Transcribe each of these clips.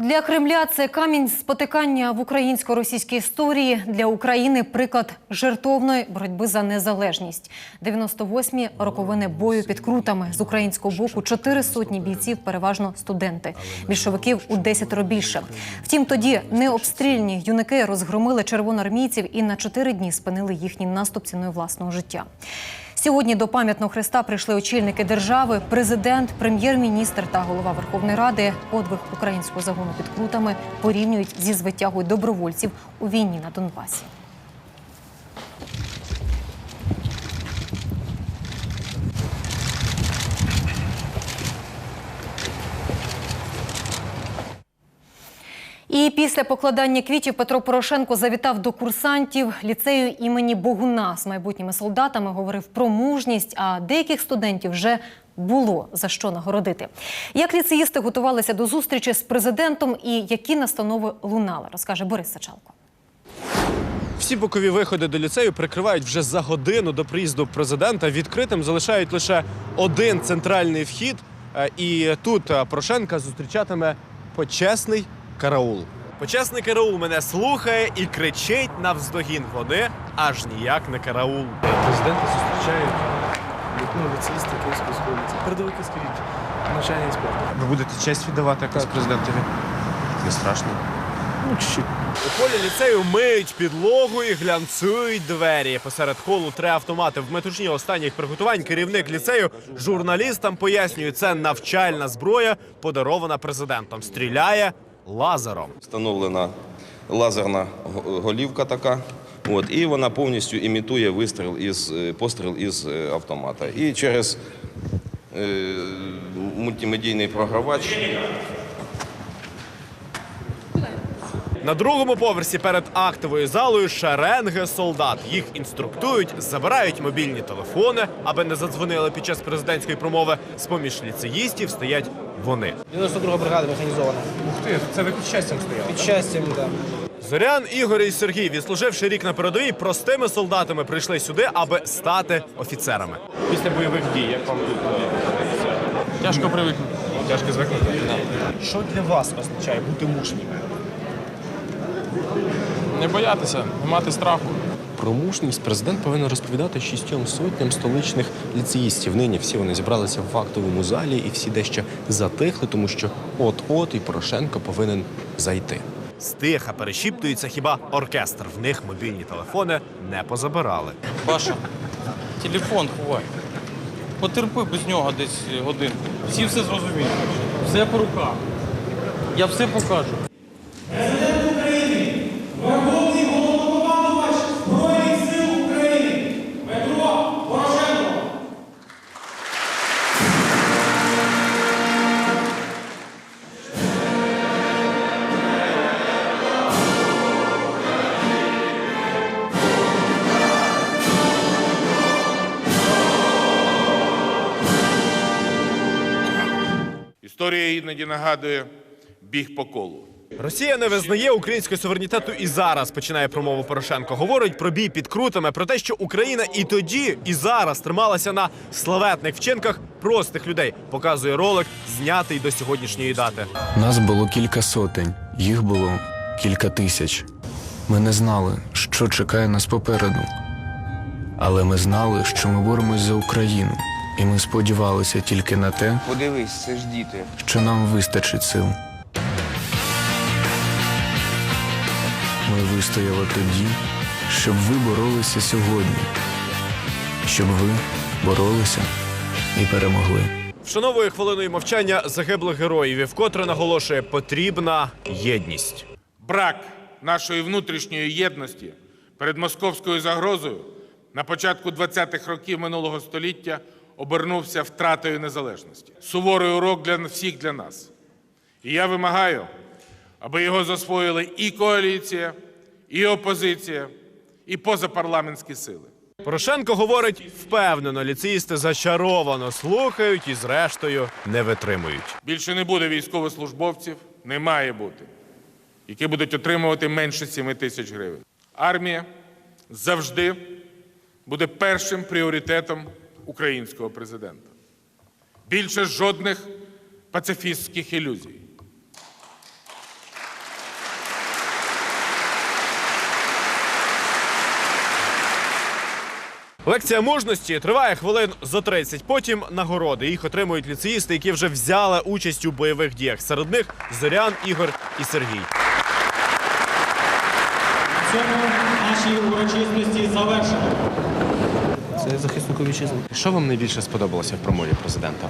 Для Кремля це камінь спотикання в українсько-російській історії. Для України приклад жертовної боротьби за незалежність. 98-мі роковини бою під крутами з українського боку чотири сотні бійців, переважно студенти. Більшовиків у десятеро більше. Втім, тоді необстрільні юнаки розгромили червоноармійців і на чотири дні спинили їхній наступ ціною власного життя. Сьогодні до пам'ятного хреста прийшли очільники держави, президент, прем'єр-міністр та голова Верховної Ради. Подвиг українського загону під крутами порівнюють зі звитягою добровольців у війні на Донбасі. І після покладання квітів Петро Порошенко завітав до курсантів ліцею імені Богуна з майбутніми солдатами. Говорив про мужність, а деяких студентів вже було за що нагородити. Як ліцеїсти готувалися до зустрічі з президентом і які настанови лунали, розкаже Борис Сачалко. Всі бокові виходи до ліцею прикривають вже за годину до приїзду президента. Відкритим залишають лише один центральний вхід. Е, І тут е, Порошенка зустрічатиме почесний караул. Почесний караул мене слухає і кричить навздогін. Вони аж ніяк не караул. Президента зустрічають ну, ліцеїсти Київської столиці. Передовики скажіть, навчання і спорту. Ви будете честь віддавати якось президентові? Не страшно. Ну, чуть-чуть. У полі ліцею миють підлогу і глянцюють двері. Посеред холу три автомати. В метушні останніх приготувань керівник ліцею журналістам пояснює, це навчальна зброя, подарована президентом. Стріляє лазером. Встановлена лазерна голівка така. От, і вона повністю імітує вистріл із е, постріл із е, автомата. І через е, мультимедійний програвач На другому поверсі перед актовою залою шеренги солдат. Їх інструктують, забирають мобільні телефони, аби не задзвонили під час президентської промови. З поміж ліцеїстів стоять вони. 92 бригада механізована. Ти, це ви під щастям стояли. Під щастям, так. Зорян, Ігор і Сергій, відслуживши рік на передовій, простими солдатами прийшли сюди, аби стати офіцерами. Після бойових дій, як вам тут? Тяжко привикнути. Тяжко звикнути? Що для вас означає бути мужнім? Не боятися, не мати страху. Про мужність президент повинен розповідати шістьом сотням столичних ліцеїстів. Нині всі вони зібралися в актовому залі і всі дещо затихли, тому що от-от і Порошенко повинен зайти. Стиха перешіптується хіба оркестр. В них мобільні телефони не позабирали. Паша, телефон ховай. Потерпи без нього десь годинку. Всі все зрозуміють. Все по руках. Я все покажу. Історія іноді нагадує біг по колу. Росія не визнає українського суверенітету і зараз починає промову Порошенко. Говорить про бій під крутами, про те, що Україна і тоді, і зараз трималася на славетних вчинках простих людей. Показує ролик, знятий до сьогоднішньої дати. Нас було кілька сотень, їх було кілька тисяч. Ми не знали, що чекає нас попереду. Але ми знали, що ми боремось за Україну, і ми сподівалися тільки на те, Подивись, це ж діти. що нам вистачить сил. Ми вистояли тоді, щоб ви боролися сьогодні, щоб ви боролися і перемогли. Вшановує хвилиною мовчання загиблих героїв, і вкотре наголошує, потрібна єдність. Брак нашої внутрішньої єдності перед московською загрозою на початку 20-х років минулого століття обернувся втратою незалежності. Суворий урок для всіх для нас. І я вимагаю, аби його засвоїли і коаліція, і опозиція, і позапарламентські сили. Порошенко говорить впевнено, ліцеїсти зачаровано слухають і, зрештою, не витримують. Більше не буде військовослужбовців, не має бути, які будуть отримувати менше 7 тисяч гривень. Армія завжди буде першим пріоритетом українського президента. Більше жодних пацифістських ілюзій. Лекція мужності триває хвилин за 30. Потім нагороди їх отримують ліцеїсти, які вже взяли участь у бойових діях. Серед них Зорян, Ігор і Сергій. В цьому нашій урочистості завершено. Це захиснику вітчизни. Що вам найбільше сподобалося в промові президента?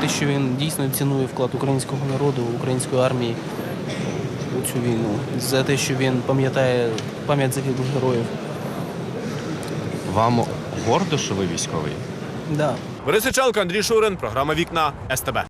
Те, що він дійсно цінує вклад українського народу, української армії у цю війну. За те, що він пам'ятає пам'ять загиблих героїв. Вам гордо, що ви військовий? Да. Борис Ічалко, Андрій Шурин, програма Вікна СТБ.